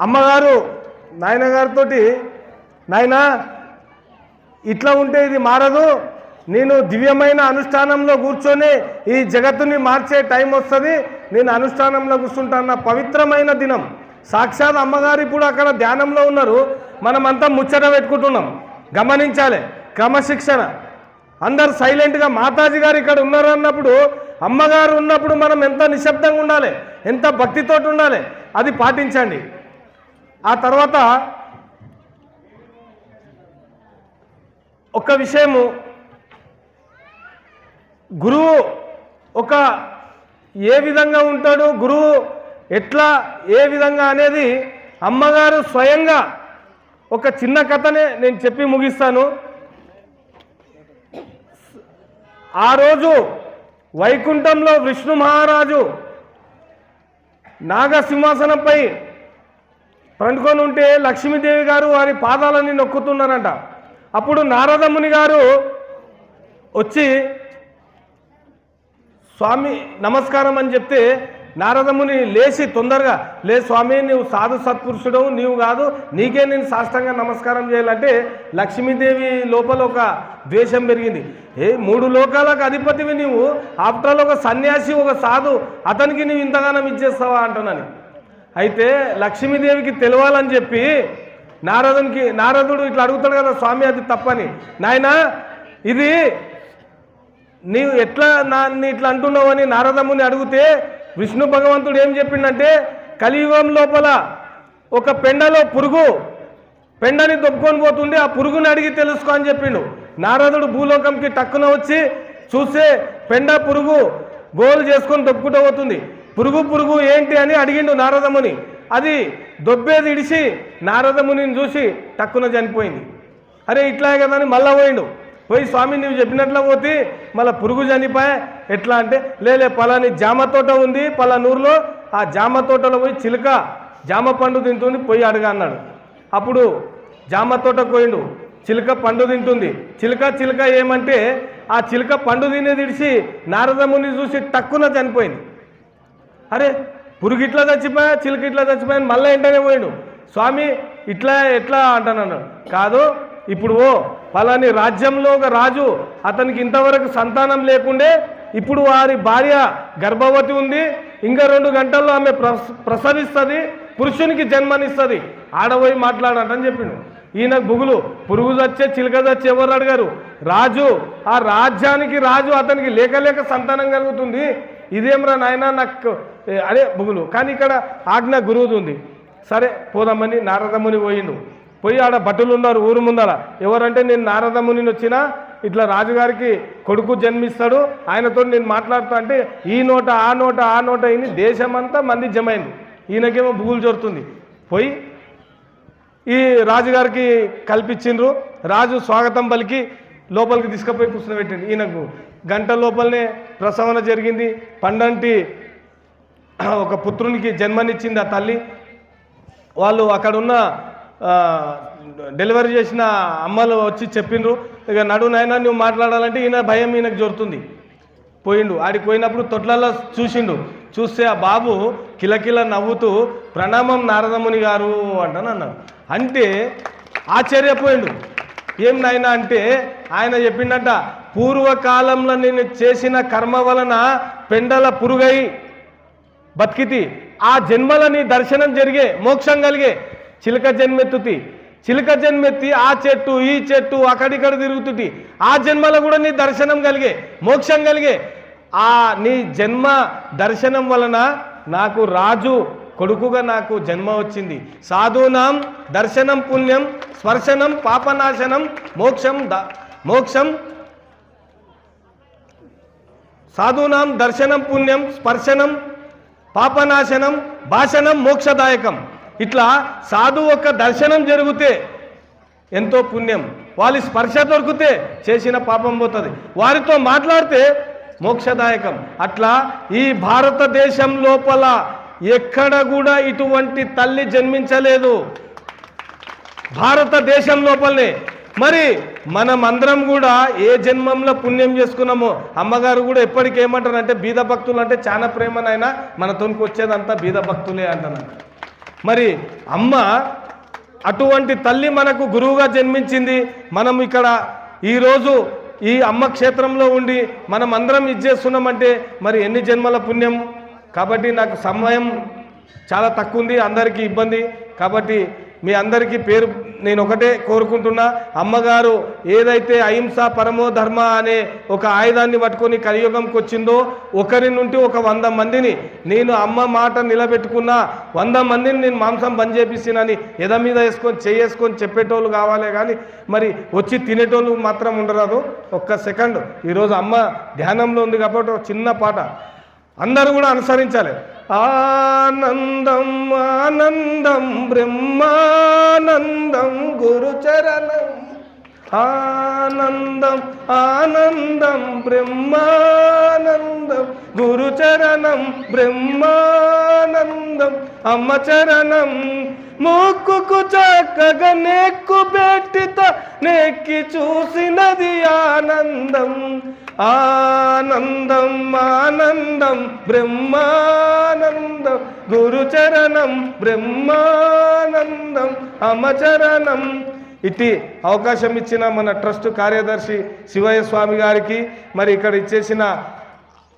అమ్మగారు నాయనగారితో నాయన ఇట్లా ఉంటే ఇది మారదు. నేను దివ్యమైన అనుష్ఠానంలో కూర్చొని ఈ జగత్తుని మార్చే టైం వస్తుంది. నేను అనుష్ఠానంలో కూర్చుంటాన్న పవిత్రమైన దినం. సాక్షాత్ అమ్మగారు ఇప్పుడు అక్కడ ధ్యానంలో ఉన్నారు. మనమంతా ముచ్చట పెట్టుకుంటున్నాం. గమనించాలి. క్రమశిక్షణ. అందరు సైలెంట్గా మాతాజీ గారు ఇక్కడ ఉన్నారు అన్నప్పుడు అమ్మగారు ఉన్నప్పుడు మనం ఎంత నిశ్శబ్దంగా ఉండాలి? ఎంత భక్తితోటి ఉండాలి? అది పాటించండి. ఆ తర్వాత ఒక విషయము గురువు ఒక ఏ విధంగా ఉంటాడు గురువు ఎట్లా ఏ విధంగా అనేది అమ్మగారు స్వయంగా ఒక చిన్న కథనే నేను చెప్పి ముగిస్తాను. ఆ రోజు వైకుంఠంలో విష్ణు మహారాజు నాగసింహాసనంపై పండుకొని ఉంటే లక్ష్మీదేవి గారు వారి పాదాలని నొక్కుతున్నారంట. అప్పుడు నారదముని గారు వచ్చి స్వామి నమస్కారం అని చెప్తే నారదముని లేచి తొందరగా లే స్వామి నువ్వు సాధు సత్పురుషుడు నీవు కాదు నీకే నేను సాష్టంగా నమస్కారం చేయాలంటే లక్ష్మీదేవి లోపల ఒక ద్వేషం పెరిగింది. ఏ మూడు లోకాలకు అధిపతివి నీవు ఆఫ్టర్ ఆల్ ఒక సన్యాసి ఒక సాధు అతనికి నీవు ఇంతగానం ఇచ్చేస్తావా అంటున్నాను. అయితే లక్ష్మీదేవికి తెలవాలని చెప్పి నారదునికి నారదుడు ఇట్లా అడుగుతాడు కదా స్వామి అది తప్పని. నాయన ఇది నీవు ఎట్లా నా ఇట్లా అంటున్నావు అని నారదముని అడిగితే విష్ణు భగవంతుడు ఏం చెప్పిండంటే కలియుగం లోపల ఒక పెండలో పురుగు పెండని దొబ్బుకొని పోతుండే ఆ పురుగుని అడిగి తెలుసుకో అని చెప్పిండు. నారదుడు భూలోకంకి టక్కున వచ్చి చూస్తే పెండ పురుగు గోలు చేసుకొని దొబ్బుకుంటూ పోతుంది. పురుగు పురుగు ఏంటి అని అడిగిండు నారదముని. అది దొబ్బేది ఇడిసి నారదమునిని చూసి టక్కున చనిపోయింది. అరే ఇట్లా కదా అని మళ్ళా పోయిండు. పోయి స్వామి నువ్వు చెప్పినట్లు పోతే మళ్ళీ పురుగు చనిపోయా? ఎట్లా అంటే లేలే పలాని జామ తోట ఉంది పలానూరులో ఆ జామ తోటలో పోయి చిలుక జామ పండు తింటుంది పోయి అడగా అన్నాడు. అప్పుడు జామ తోట పోయిండు చిలుక పండు తింటుంది. చిలుక చిలుక ఏమంటే ఆ చిలుక పండు తినేది ఇడిచి నారదముని చూసి టక్కున చనిపోయింది. అరే పురుగు ఇట్లా చచ్చిపోయా చిలుక ఇట్లా చచ్చిపోయా మళ్ళీ వెంటనే పోయాడు. స్వామి ఇట్లా ఎట్లా అంటానన్నాడు. కాదు ఇప్పుడు ఓ పలాని రాజ్యంలో ఒక రాజు అతనికి ఇంతవరకు సంతానం లేకుండే ఇప్పుడు వారి భార్య గర్భవతి ఉంది ఇంకా రెండు గంటల్లో ఆమె ప్రస ప్రసవిస్తుంది పురుషునికి జన్మనిస్తుంది. ఆడబోయి మాట్లాడటని చెప్పిండు. ఈయన బుగులు పురుగు చచ్చే చిలుక చచ్చే ఎవరు అడిగారు? రాజు ఆ రాజ్యానికి రాజు అతనికి లేక లేక సంతానం కలుగుతుంది. ఇదేమ్రా నాయన నాకు అదే బుగులు. కానీ ఇక్కడ ఆజ్ఞ గురువుది ఉంది. సరే పోదామని నారదముని పోయిండు. పోయి ఆడ భటులు ఉన్నారు ఊరు ముందర. ఎవరంటే నేను నారదముని వచ్చినా ఇట్లా రాజుగారికి కొడుకు జన్మిస్తాడు. ఆయనతో నేను మాట్లాడుతా అంటే ఈ నోట ఆ నోట ఆ నోట అయిన దేశమంతా మంది జమైంది. ఈయనకేమో బుగులు జరుగుతుంది పోయి ఈ రాజుగారికి కల్పించిండ్రు. రాజు స్వాగతం పలికి లోపలికి తీసుకుపోయి కూర్చోబెట్టిండు. ఈయనకు గంట లోపలనే ప్రసవన జరిగింది. పండంటి ఒక పుత్రునికి జన్మనిచ్చింది ఆ తల్లి. వాళ్ళు అక్కడున్న డెలివరీ చేసిన అమ్మలు వచ్చి చెప్పిండ్రు. ఇక నడు నాయన నువ్వు మాట్లాడాలంటే ఈయన భయం ఈయనకు జరుగుతుంది పోయిండు. ఆడికి పోయినప్పుడు తొట్లలో చూసిండు. చూస్తే ఆ బాబు కిలకిల నవ్వుతూ ప్రణామం నారదముని గారు అంటాను అన్నాడు. అంటే ఆశ్చర్యపోయిండు. ఏం నాయనా అంటే ఆయన చెప్పిండట పూర్వకాలంలో నేను చేసిన కర్మ వలన పెండల పురుగై బతికితి. ఆ జన్మలని దర్శనం జరిగే మోక్షం కలిగే. చిలక జన్మెత్తుతి. చిలక జన్మెత్తి ఆ చెట్టు ఈ చెట్టు అక్కడిక్కడ తిరుగుతుంది ఆ జన్మలో కూడా నీ దర్శనం కలిగే మోక్షం కలిగే. ఆ నీ జన్మ దర్శనం వలన నాకు రాజు కొడుకుగా నాకు జన్మ వచ్చింది. సాధూనాం దర్శనం పుణ్యం స్పర్శనం పాపనాశనం మోక్షం ద మోక్షం. సాధూనాం దర్శనం పుణ్యం స్పర్శనం పాపనాశనం భాషణం మోక్షదాయకం. ఇట్లా సాధు ఒక దర్శనం జరిగితే ఎంతో పుణ్యం. వాళ్ళ స్పర్శ దొరికితే చేసిన పాపం పోతుంది. వారితో మాట్లాడితే మోక్షదాయకం. అట్లా ఈ భారతదేశం లోపల ఎక్కడ కూడా ఇటువంటి తల్లి జన్మించలేదు. భారతదేశం లోపలనే. మరి మనం అందరం కూడా ఏ జన్మంలో పుణ్యం చేసుకున్నామో అమ్మగారు కూడా ఎప్పటికీ ఏమంటారు అంటే బీద భక్తులు అంటే చాలా ప్రేమనైనా మన తోనికి వచ్చేదంతా బీద భక్తులే అంటున్నారు మరి అమ్మ అటువంటి తల్లి మనకు గురువుగా జన్మించింది. మనం ఇక్కడ ఈరోజు ఈ అమ్మ క్షేత్రంలో ఉండి మనం అందరం ఇది చేస్తున్నామంటే మరి ఎన్ని జన్మల పుణ్యం? కాబట్టి నాకు సమయం చాలా తక్కువ ఉంది అందరికీ ఇబ్బంది. కాబట్టి మీ అందరికీ పేరు నేను ఒకటే కోరుకుంటున్నా. అమ్మగారు ఏదైతే అహింస పరమో ధర్మ అనే ఒక ఆయుధాన్ని పట్టుకొని కలియుగంకి వచ్చిందో ఒకరి నుండి ఒక వంద మందిని నేను అమ్మ మాట నిలబెట్టుకున్నా వంద మందిని నేను మాంసం బంద్ చేపిస్తానని ఎద మీద వేసుకొని చేసుకొని చెప్పేటోళ్ళు కావాలే కానీ మరి వచ్చి తినేటోళ్ళు మాత్రం ఉండరాదు. ఒక్క సెకండ్. ఈరోజు అమ్మ ధ్యానంలో ఉంది కాబట్టి ఒక చిన్న పాట. అందరూ కూడా అనుసరించాలి. ఆనందం ఆనందం బ్రహ్మానందం గురుచరణం. ఆనందం ఆనందం బ్రహ్మానందం గురుచరణం బ్రహ్మా ఆనందం అమ్మ చరణం. ముక్కుకు చక్కగా నెక్కు పెట్టిత నెక్కి చూసినది ఆనందం. ఆనందం ఆనందం బ్రహ్మానందం. గురుచరణం బ్రహ్మానందం అమచరణం ఇట్టి అవకాశం ఇచ్చిన మన ట్రస్ట్ కార్యదర్శి శివయ్య స్వామి గారికి మరి ఇక్కడ ఇచ్చేసిన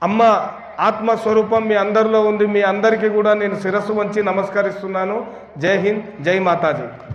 అమ్మ ఆత్మస్వరూపం మీ అందరిలో ఉంది. మీ అందరికీ కూడా నేను శిరస్సు వంచి నమస్కరిస్తున్నాను. జై హింద్ జై మాతాజీ.